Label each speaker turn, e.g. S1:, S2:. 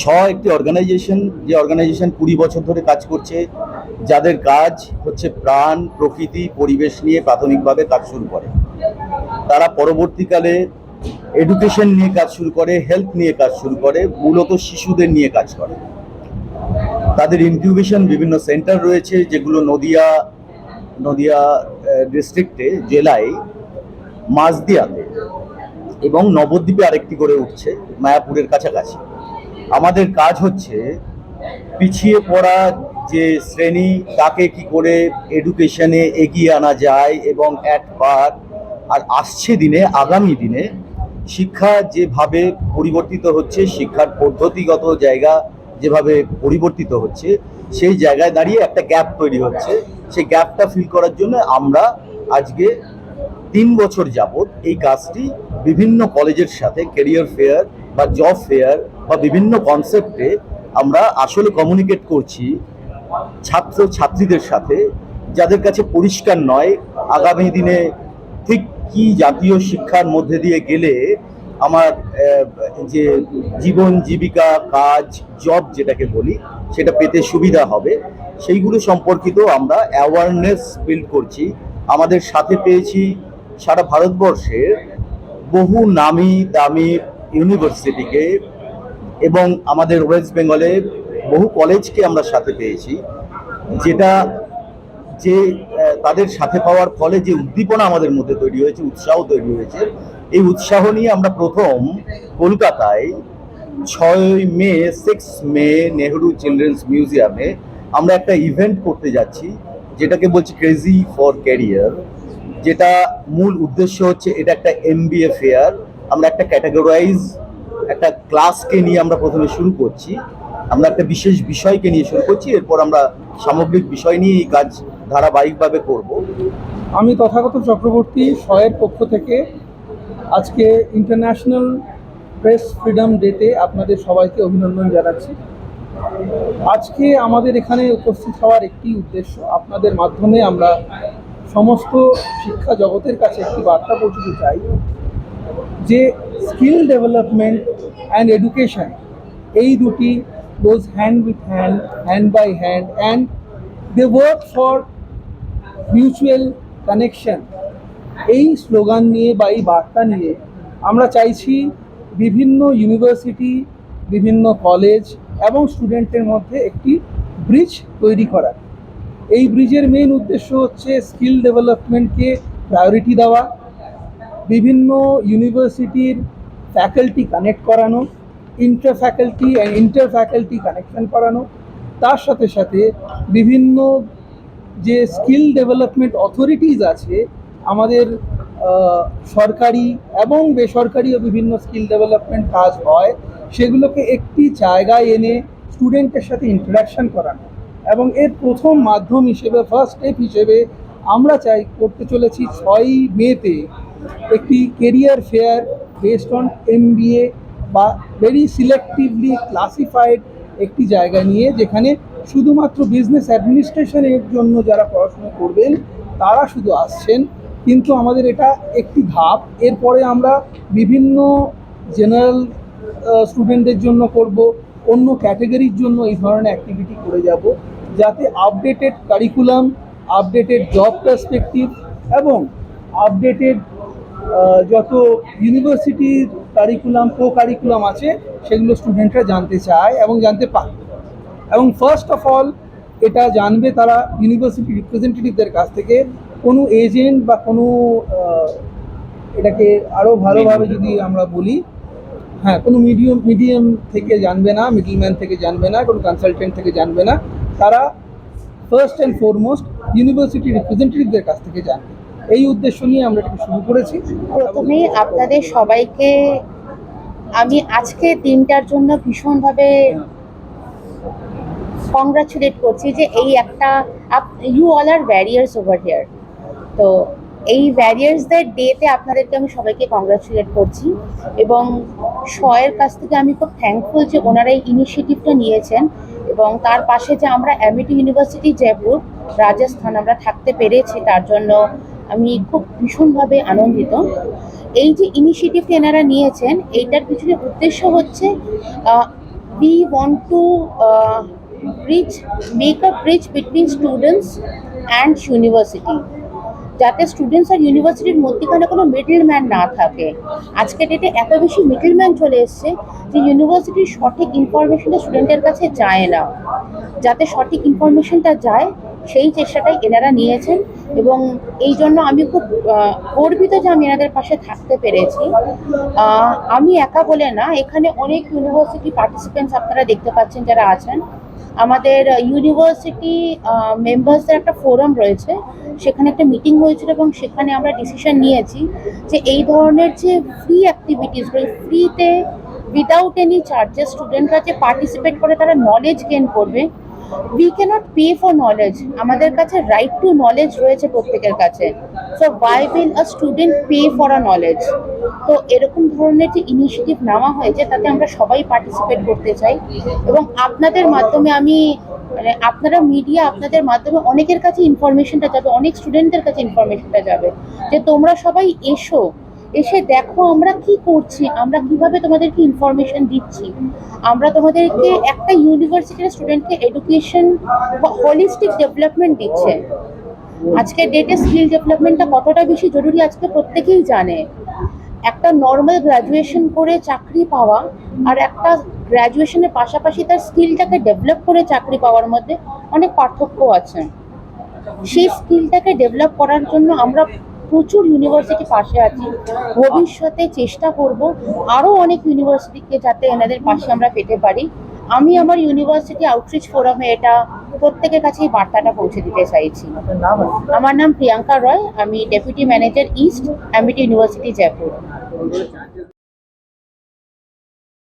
S1: স একটি অর্গানাইজেশন যে অর্গানাইজেশন কুড়ি বছর ধরে কাজ করছে, যাদের কাজ হচ্ছে প্রাণ, প্রকৃতি, পরিবেশ নিয়ে প্রাথমিকভাবে কাজ শুরু করে। তারা পরবর্তীকালে এডুকেশন নিয়ে কাজ শুরু করে হেলথ নিয়ে কাজ শুরু করে, মূলত শিশুদের নিয়ে কাজ করে। তাদের ইনকিউবেশন বিভিন্ন সেন্টার রয়েছে, যেগুলো নদিয়া নদিয়া ডিস্ট্রিক্টে জেলায় মাঝদিয়াতে এবং নবদ্বীপে আরেকটি করে উঠছে মায়াপুরের কাছাকাছি। আমাদের কাজ হচ্ছে পিছিয়ে পড়া যে শ্রেণি, তাকে কি করে এডুকেশনে এগিয়ে আনা যায় এবং এক বার আর আসছে দিনে, আগামী দিনে শিক্ষা যেভাবে পরিবর্তিত হচ্ছে, শিক্ষার পদ্ধতিগত জায়গা যেভাবে পরিবর্তিত হচ্ছে, সেই জায়গায় দাঁড়িয়ে একটা গ্যাপ তৈরি হচ্ছে। সেই গ্যাপটা ফিল করার জন্য আমরা আজকে তিন বছর যাবত এই কাজটি বিভিন্ন কলেজের সাথে কেরিয়ার ফেয়ার বা জব ফেয়ার বা বিভিন্ন কনসেপ্টে আমরা আসলে কমিউনিকেট করছি ছাত্র ছাত্রীদের সাথে যাদের কাছে পরিষ্কার নয়। আগামী দিনে ঠিক কি জাতীয় শিক্ষার মধ্যে দিয়ে গেলে আমার যে জীবন জীবিকা, কাজ জব যেটাকে বলি, সেটা পেতে সুবিধা হবে। সেইগুলো সম্পর্কিত আমরা অ্যাওয়ারনেস বিল্ড করছি। আমাদের সাথে পেয়েছি সারা ভারতবর্ষের বহু নামি দামি ইউনিভার্সিটিকে এবং আমাদের ওয়েস্ট বেঙ্গলে বহু কলেজকে আমরা সাথে পেয়েছি, যেটা যে তাদের সাথে পাওয়ার ফলে যে উদ্দীপনা আমাদের মধ্যে তৈরি হয়েছে, উৎসাহ তৈরি হয়েছে, এই উৎসাহ নিয়ে আমরা প্রথম কলকাতায় ছয় May, six May Nehru children's মিউজিয়ামে আমরা একটা ইভেন্ট করতে যাচ্ছি, যেটাকে বলছি ক্রেজি ফর ক্যারিয়ার। যেটা মূল উদ্দেশ্য হচ্ছে এটা একটা এমবিএ ফেয়ার আমরা একটা ক্যাটাগরাইজ একটা ক্লাসকে নিয়ে আমরা প্রথমে শুরু করছি। আমরা একটা বিশেষ বিষয়কে নিয়ে শুরু করছি। এরপর আমরা সামগ্রিক বিষয় নিয়ে এই কাজ ধারাবাহিকভাবে করব।
S2: আমি তথাগত চক্রবর্তী শয়ের পক্ষ থেকে আজকে ইন্টারন্যাশনাল প্রেস ফ্রিডম ডেতে আপনাদের সবাইকে অভিনন্দন জানাচ্ছি। আজকে আমাদের এখানে উপস্থিত হওয়ার একটি উদ্দেশ্য, আপনাদের মাধ্যমে আমরা সমস্ত শিক্ষা জগতের কাছে একটি বার্তা পৌঁছতে চাই যে স্কিল ডেভেলপমেন্ট অ্যান্ড এডুকেশন এই দুটি goes hand with hand hand by hand and they work for mutual connection এই স্লোগান নিয়ে বা এই বার্তা নিয়ে আমরা চাইছি বিভিন্ন ইউনিভার্সিটি বিভিন্ন কলেজ এবং স্টুডেন্টের মধ্যে একটি ব্রিজ তৈরি করা এই ব্রিজের মেইন উদ্দেশ্য হচ্ছে স্কিল ডেভেলপমেন্টকে প্রায়োরিটি দেওয়া, বিভিন্ন ইউনিভার্সিটির ফ্যাকাল্টি কানেক্ট করানো inter faculty and inter faculty connection করানো, তার সাথে সাথে বিভিন্ন যে স্কিল ডেভেলপমেন্ট অথরিটিস আছে, আমাদের সরকারি এবং বেসরকারিও বিভিন্ন স্কিল ডেভেলপমেন্ট কাজ হয়, সেগুলোকে একটি জায়গায় এনে স্টুডেন্টের সাথে ইন্টারাকশন করানো। এবং এর প্রথম মাধ্যম হিসেবে ফার্স্ট স্টেপ হিসেবে আমরা চাই করতে চলেছি ছয়ই মেতে একটি career fair based on MBA বা ভেরি সিলেক্টিভলি ক্লাসিফাইড একটি জায়গা নিয়ে, যেখানে শুধুমাত্র বিজনেস অ্যাডমিনিস্ট্রেশনের জন্য যারা পড়াশোনা করবেন, তারা শুধু আসছেন। কিন্তু আমাদের এটা একটি ধাপ। এরপরে আমরা বিভিন্ন জেনারেল স্টুডেন্টদের জন্য করব, অন্য ক্যাটাগরির জন্য এই ধরনের অ্যাক্টিভিটি করে যাব। যাতে updated curriculum updated job perspective এবং আপডেটেড যত ইউনিভার্সিটির কারিকুলাম কো কারিকুলাম আছে, সেগুলো স্টুডেন্টরা জানতে চায় এবং জানতে পারে এবং ফার্স্ট অফ অল এটা জানবে তারা ইউনিভার্সিটি রিপ্রেজেন্টেটিভদের কাছ থেকে কোনো এজেন্ট বা কোনো এটাকে আরও ভালোভাবে যদি আমরা বলি হ্যাঁ কোনো মিডিয়াম মিডিয়াম থেকে জানবে না মিডলম্যান থেকে জানবে না, কোনো কনসালটেন্ট থেকে জানবে না। তারা ফার্স্ট অ্যান্ড ফরমোস্ট ইউনিভার্সিটি রিপ্রেজেন্টেটিভদের কাছ থেকে জানবে। এই উদ্দেশ্য নিয়ে আমরা এটাকে শুরু করেছি।
S3: প্রথমেই আপনাদের সবাইকে আমি আজকে দিনটার জন্য ভীষণভাবে কংগ্রাচুলেট করছি যে এই একটা you all are barriers over here তো এই ব্যারিয়ার্সদের ডেতে আপনাদেরকে আমি সবাইকে কংগ্রাচুলেট করছি এবং শয়ের কাছ থেকে আমি খুব থ্যাঙ্কফুল যে ওনারা এই ইনিশিয়েটিভটা নিয়েছেন। এবং তার পাশে যে আমরা অ্যামিটি ইউনিভার্সিটি জয়পুর রাজস্থান আমরা থাকতে পেরেছি, তার জন্য আমি খুব ভীষণভাবে আনন্দিত। এই যে ইনিশিয়েটিভটি এনারা নিয়েছেন, এইটার পিছনে উদ্দেশ্য হচ্ছে we want to bridge make a bridge between students and university যাতে স্টুডেন্টস আর ইউনিভার্সিটির মধ্যেখানে কোনো মিডল ম্যান না থাকে। আজকে ডেটে এত বেশি মিডল ম্যান চলে এসছে যে ইউনিভার্সিটির সঠিক ইনফরমেশনটা স্টুডেন্টের কাছে যায় না। যাতে সঠিক ইনফরমেশনটা যায়, সেই চেষ্টাটাই এনারা নিয়েছেন। এবং এই জন্য আমি খুব গর্বিত যে আমি এনাদের পাশে থাকতে পেরেছি। আমি একা বলে না, এখানে অনেক ইউনিভার্সিটি পার্টিসিপেন্টস আপনারা দেখতে পাচ্ছেন যারা আছেন। আমাদের ইউনিভার্সিটি মেম্বার্সদের একটা ফোরাম রয়েছে। সেখানে একটা মিটিং হয়েছিল এবং সেখানে আমরা ডিসিশন নিয়েছি যে এই ধরনের যে ফ্রি অ্যাক্টিভিটিসগুলো ফ্রিতে উইদাউট এনি চার্জেস স্টুডেন্টরা যে পার্টিসিপেট করে, তারা নলেজ গেন করবে we cannot pay for knowledge আমাদের কাছে রাইট টু নলেজ রয়েছে প্রত্যেকের কাছে। So why will a student pay for a knowledge তো এরকম ধরনের যে ইনিশিয়েটিভ নেওয়া হয়েছে, তাতে আমরা সবাই পার্টিসিপেট করতে চাই। এবং আপনাদের মাধ্যমে আমি মানে আপনারা মিডিয়া আপনাদের মাধ্যমে অনেকের কাছে ইনফরমেশনটা যাবে, অনেক স্টুডেন্টদের কাছে ইনফরমেশনটা যাবে। যে তোমরা সবাই এসো এসে দেখো আমরা কি করছি, আমরা কীভাবে তোমাদেরকে ইনফরমেশন দিচ্ছি। আমরা তোমাদেরকে একটা ইউনিভার্সিটির স্টুডেন্টকে এডুকেশন হোলিস্টিক ডেভেলপমেন্ট দিচ্ছে। আজকের ডেটে স্কিল ডেভেলপমেন্টটা কতটা বেশি জরুরি আজকে প্রত্যেকেই জানে। একটা নর্মাল গ্র্যাজুয়েশন করে চাকরি পাওয়া আর একটা গ্র্যাজুয়েশনের পাশাপাশি তার স্কিলটাকে ডেভেলপ করে চাকরি পাওয়ার মধ্যে অনেক পার্থক্য আছে। সেই স্কিলটাকে ডেভেলপ করার জন্য আমরা প্রচুর ইউনিভার্সিটি পাশে আছি। ভবিষ্যতে চেষ্টা করব আরও অনেক ইউনিভার্সিটিকে যাতে এনাদের পাশে আমরা পেতে পারি। আমি আমার ইউনিভার্সিটি আউটরিচ ফোরামে এটা প্রত্যেকের কাছে এই বার্তাটা পৌঁছে দিতে চাইছি। আমার নাম প্রিয়াঙ্কা রয় আমি deputy manager east Amity university Jaipur